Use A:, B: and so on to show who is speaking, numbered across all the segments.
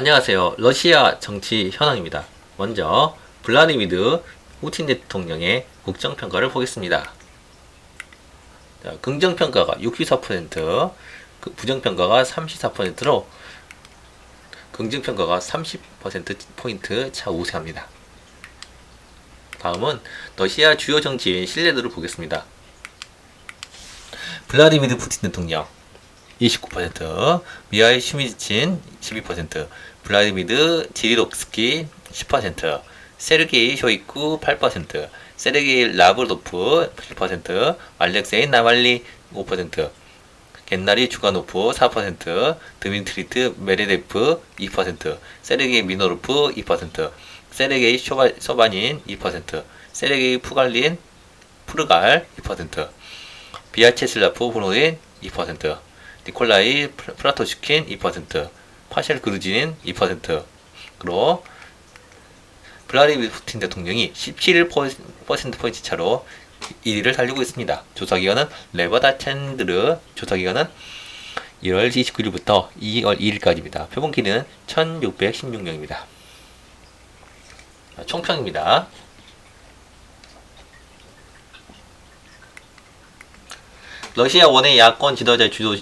A: 안녕하세요. 러시아 정치 현황입니다. 먼저 블라디미르 푸틴 대통령의 국정 평가를 보겠습니다. 자, 긍정 평가가 64%, 그 부정 평가가 34%로 긍정 평가가 30%포인트 차 우세합니다. 다음은 러시아 주요 정치인 신뢰도를 보겠습니다. 블라디미르 푸틴 대통령 29%, 미하일 슈미진 12%, 블라디미르 지리롭스키 10%, 세르게이 쇼이쿠 8%, 세르게이 라브로프 7%, 알렉세이 나발리 5%, 겐나리 주가노프 4%, 드미트리트 메레데프 2%, 세르게이 미노르프 2%, 세르게이 쇼바, 소바닌 2%, 세르게이 푸갈린 푸르갈 2%, 비아체슬라프 브로인 2%, 니콜라이 플- 플라토슈킨 2%, 파셸 그루진 2%로 블라디미르 푸틴 대통령이 17%포인트 차로 1위를 달리고 있습니다. 조사기간은 레바다 챈드르 조사기간은 1월 29일부터 2월 2일까지입니다. 표본 길이는 1616명입니다. 총평입니다. 러시아 원의 야권 지도자 주도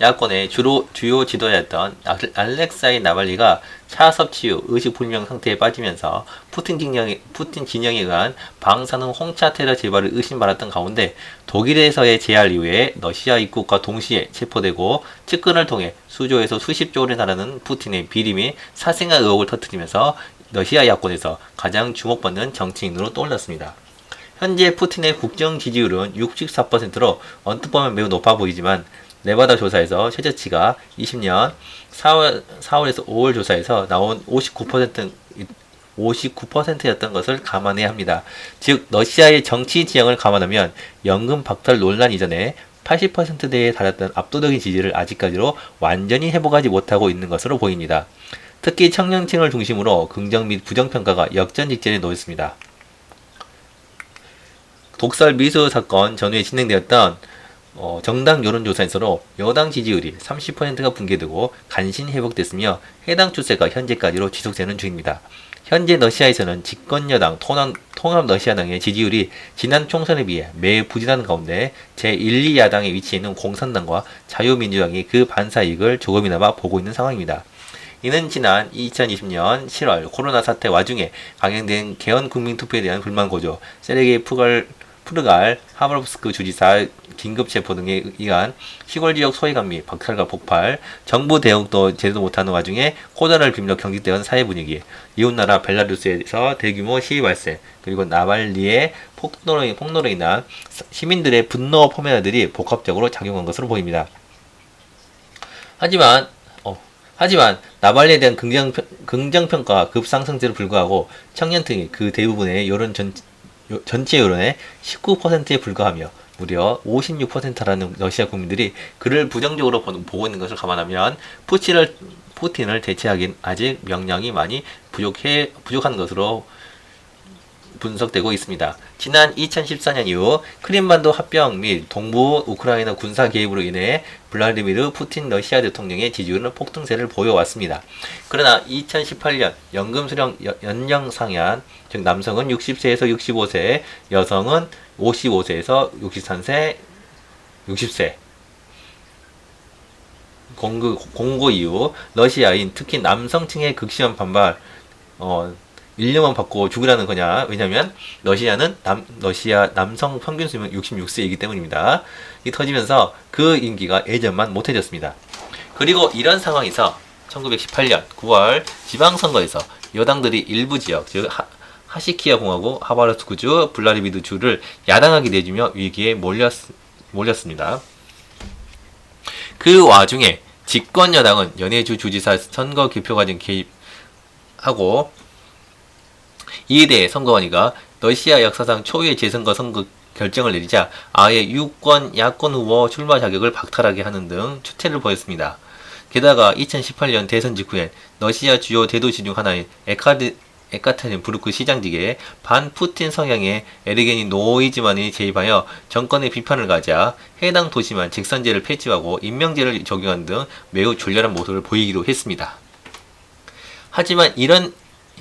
A: 야권의 주로 주요 지도자였던 알- 알렉사이 나발리가 차 섭취 후 의식 불명 상태에 빠지면서 푸틴 진영에 푸틴 진영에 의한 방사능 홍차 테러 재발을 의심받았던 가운데 독일에서의 재할 이후에 러시아 입국과 동시에 체포되고 측근을 통해 수조에서 수십조 원에 달하는 푸틴의 비리 및 사생아 의혹을 터뜨리면서 러시아 야권에서 가장 주목받는 정치인으로 떠올랐습니다. 현재 푸틴의 국정 지지율은 64%로 언뜻 보면 매우 높아 보이지만 네바다 조사에서 최저치가 20년 4월, 4월에서 5월 조사에서 나온 59% 59%였던 것을 감안해야 합니다. 즉 러시아의 정치 지형을 감안하면 연금 박탈 논란 이전에 80%대에 달했던 압도적인 지지를 아직까지도 완전히 회복하지 못하고 있는 것으로 보입니다. 특히 청년층을 중심으로 긍정 및 부정 평가가 역전 직전에 놓였습니다. 독설 미수 사건 전후에 진행되었던 어, 정당 여론조사에서도 여당 지지율이 30%가 붕괴되고 간신 회복됐으며 해당 추세가 현재까지로 지속되는 중입니다. 현재 러시아에서는 집권 여당 통합, 러시아당의 지지율이 지난 총선에 비해 매우 부진한 가운데 제1, 2야당에 위치해 있는 공산당과 자유민주당이 그 반사 이익을 조금이나마 보고 있는 상황입니다. 이는 지난 2020년 7월 코로나 사태 와중에 강행된 개헌 국민투표에 대한 불만 고조, 세르게이 푸갈 푸르갈 하바롭스크 주지사 긴급 체포 등에 의한 시골 지역 소외감 및 박살과 폭발, 정부 대응도 제대로 못하는 와중에 코다를 빗며 경직되는 사회 분위기, 이웃나라 벨라루스에서 대규모 시위 발생, 그리고 나발리의 폭로로, 폭로로 인한 시민들의 분노 포메나들이 복합적으로 작용한 것으로 보입니다. 하지만 어, 하지만 나발리에 대한 긍정 긍정평가 급상승세로 불구하고 청년층이 그 대부분의 여론 전, 요- 전체 여론의 19%에 불과하며 무려 56%라는 러시아 국민들이 그를 부정적으로 보- 보고 있는 것을 감안하면 푸틴을 푸틴을 대체하기엔 아직 명령이 많이 부족해 부족한 것으로 분석되고 있습니다. 지난 2014년 이후 크림반도 합병 및 동부 우크라이나 군사 개입으로 인해 블라디미르 푸틴 러시아 대통령의 지지율은 폭등세를 보여왔습니다. 그러나 2018년 연금 수령 여- 연령 상향, 즉 남성은 60세에서 65세, 여성은 55세에서 63세, 60세 공고, 공고 이후 러시아인 특히 남성층의 극심한 반발 어, 1년만 받고 죽으라는 거냐? 왜냐면 러시아는 남, 러시아 남성 평균 수명 66세이기 때문입니다. 이 터지면서 그 인기가 예전만 못해졌습니다. 그리고 이런 상황에서 1918년 9월 지방선거에서 여당들이 일부 지역 즉 하, 하시키아 공화국 하바르스크주 블라디미르 주를 야당하게 내주며 위기에 몰렸, 몰렸습니다. 그 와중에 집권 여당은 연해주 주지사 선거 개표 과정 개입하고 이에 대해 선거원위가 러시아 역사상 초유의 재선거 선거 결정을 내리자 아예 유권 야권 후보 출마 자격을 박탈하게 하는 등 추태를 보였습니다. 게다가 2018년 대선 직후엔 러시아 주요 대도시 중 하나인 에카드 에카테린부르크 시장직에 반푸틴 성향의 에르게니 노이즈만이 재입하여 정권의 비판을 가자 해당 도시만 직선제를 폐지하고 임명제를 적용한 등 매우 졸렬한 모습을 보이기도 했습니다. 하지만 이런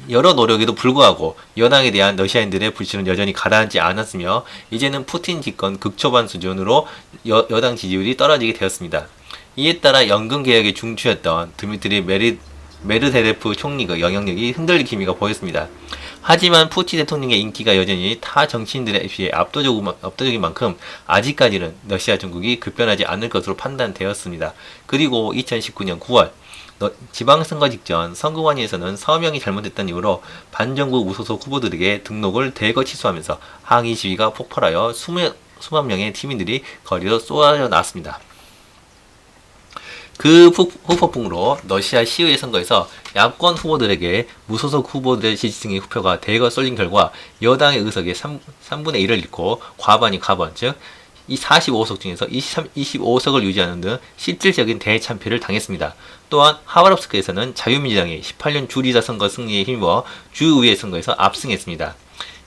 A: 여러 노력에도 불구하고 연항에 대한 러시아인들의 불신은 여전히 가라앉지 않았으며 이제는 푸틴 집권 극초반 수준으로 여, 여당 지지율이 떨어지게 되었습니다. 이에 따라 연금 개혁의 중추였던 드미트리 메리, 메르데레프 총리의 영향력이 흔들릴 기미가 보였습니다. 하지만 푸틴 대통령의 인기가 여전히 타 정치인들에 비해 압도적, 압도적인 만큼 아직까지는 러시아 정국이 급변하지 않을 것으로 판단되었습니다. 그리고 2019년 9월 너- 지방선거 직전 선거관위에서는 서명이 잘못됐다는 이유로 반정부 무소속 후보들에게 등록을 대거 취소하면서 항의 시위가 폭발하여 수만, 수만 명의 시민들이 거리로 쏟아져 나왔습니다. 그 후- 후폭풍으로 러시아 시의회 선거에서 야권 후보들에게 무소속 후보들의 지지층의 후표가 대거 쏠린 결과 여당의 의석의 3, 3분의 1을 잃고 과반이 과반, 즉, 이 45석 중에서 23, 25석을 유지하는 등 실질적인 대참패를 당했습니다. 또한 하바롭스크에서는 자유민주당이 18년 주리자 선거 승리에 힘입어 주의회 선거에서 압승했습니다.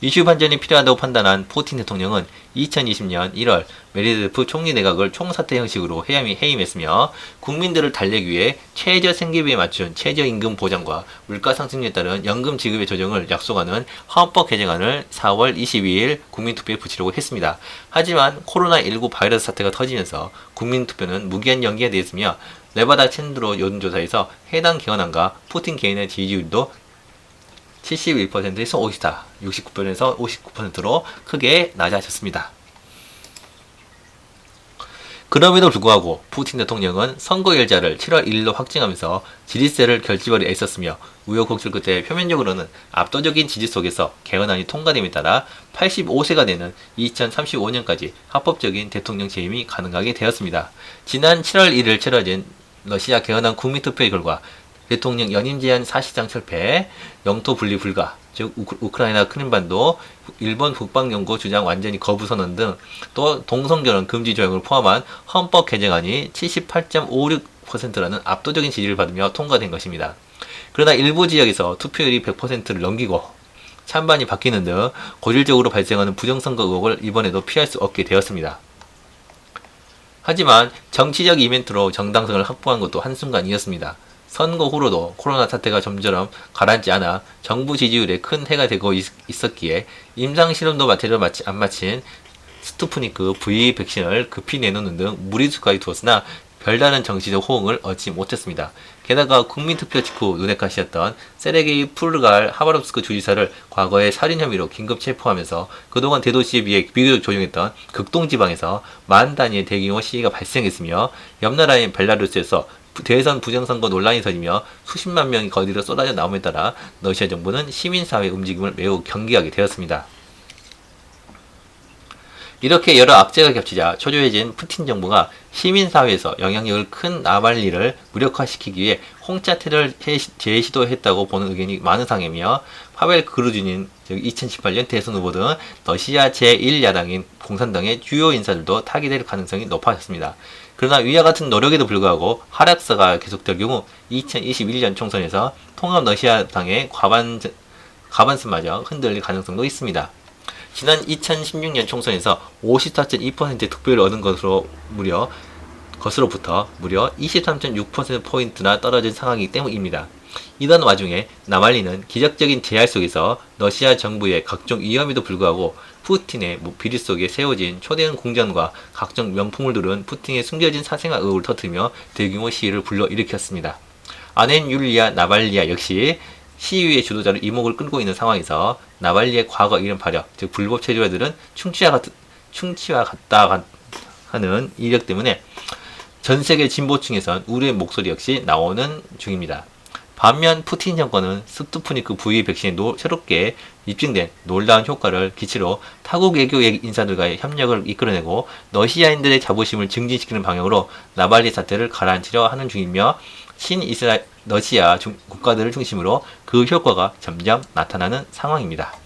A: 이슈 반전이 필요하다고 판단한 푸틴 대통령은 2020년 1월 메리데프 총리 내각을 총사퇴 형식으로 해임했으며 국민들을 달래기 위해 최저 생계비에 맞춘 최저임금 보장과 물가 상승률에 따른 연금 지급의 조정을 약속하는 헌법 개정안을 4월 22일 국민투표에 붙이려고 했습니다. 하지만 코로나19 바이러스 사태가 터지면서 국민투표는 무기한 연기가 되었으며 레바다 챈드로 여론조사에서 해당 개헌안과 푸틴 개인의 지지율도 71%에서 50다, 69%에서 59%로 크게 낮아졌습니다. 그럼에도 불구하고 푸틴 대통령은 선거 일자를 7월 1일로 확정하면서 지지세를 결집하려 애썼으며 우여곡절 끝에 표면적으로는 압도적인 지지 속에서 개헌안이 통과됨에 따라 85세가 되는 2035년까지 합법적인 대통령 재임이 가능하게 되었습니다. 지난 7월 1일 치러진 러시아 개헌안 국민투표의 결과 대통령 연임 제한 사실상 철폐, 영토 분리 불가, 즉 우크- 우크 라이나 크림반도, 일본 북방연구 주장 완전히 거부 선언 등 또 동성결혼 금지 조항을 포함한 헌법 개정안이 78.56%라는 압도적인 지지를 받으며 통과된 것입니다. 그러나 일부 지역에서 투표율이 100%를 넘기고 찬반이 바뀌는 등 고질적으로 발생하는 부정선거 의혹을 이번에도 피할 수 없게 되었습니다. 하지만 정치적 이벤트로 정당성을 확보한 것도 한순간이었습니다. 선거 후로도 코로나 사태가 점점 가라앉지 않아 정부 지지율에 큰 해가 되고 있, 었기에 임상 실험도 마태를 마치, 안 마친 스투프니크 V 백신을 급히 내놓는 등 무리수까지 두었으나 별다른 정치적 호응을 얻지 못했습니다. 게다가 국민투표 직후 눈에 가시였던 세르게이 푸르갈 하바롭스크 주지사를 과거에 살인 혐의로 긴급 체포하면서 그동안 대도시에 비해 비교적 조용했던 극동지방에서 만 단위의 대규모 시위가 발생했으며 옆나라인 벨라루스에서 부- 대선 부정선거 논란이 터지며 수십만 명이 거리로 쏟아져 나옴에 따라 러시아 정부는 시민사회 움직임을 매우 경계하게 되었습니다. 이렇게 여러 악재가 겹치자 초조해진 푸틴 정부가 시민사회에서 영향력을 큰 나발리를 무력화시키기 위해 홍차태를 해- 재시도했다고 보는 의견이 많은 상황이며 파벨 그루즈닌 즉 2018년 대선 후보 등 러시아 제1야당인 공산당의 주요 인사들도 타깃될 가능성이 높아졌습니다. 그러나 위와 같은 노력에도 불구하고 하락세가 계속될 경우 2021년 총선에서 통합 러시아당의 과반, 과반수마저 흔들릴 가능성도 있습니다. 지난 2016년 총선에서 54.2% 득표를 얻은 것으로 무려 것으로부터 무려 23.6%포인트나 떨어진 상황이기 때문입니다. 이런 와중에 나말리는 기적적인 재할 속에서 러시아 정부의 각종 위험에도 불구하고 푸틴의 뭐 비리 속에 세워진 초대형 궁전과 각종 명품을 두른 푸틴의 숨겨진 사생활 의혹을 터뜨리며 대규모 시위를 불러일으켰습니다. 아낸 율리아 나발리아 역시 시위의 주도자로 이목을 끌고 있는 상황에서 나발리의 과거 이름 발역, 즉 불법 같 충치와 같다 하는 이력 때문에 전 세계 진보층에선 우려의 목소리 역시 나오는 중입니다. 반면 푸틴 정권은 스투프니크 V 백신에 노, 새롭게 입증된 놀라운 효과를 기치로 타국 외교 인사들과의 협력을 이끌어내고 러시아인들의 자부심을 증진시키는 방향으로 나발리 사태를 가라앉히려 하는 중이며 신이스라 러시아 중- 국가들을 중심으로 그 효과가 점점 나타나는 상황입니다.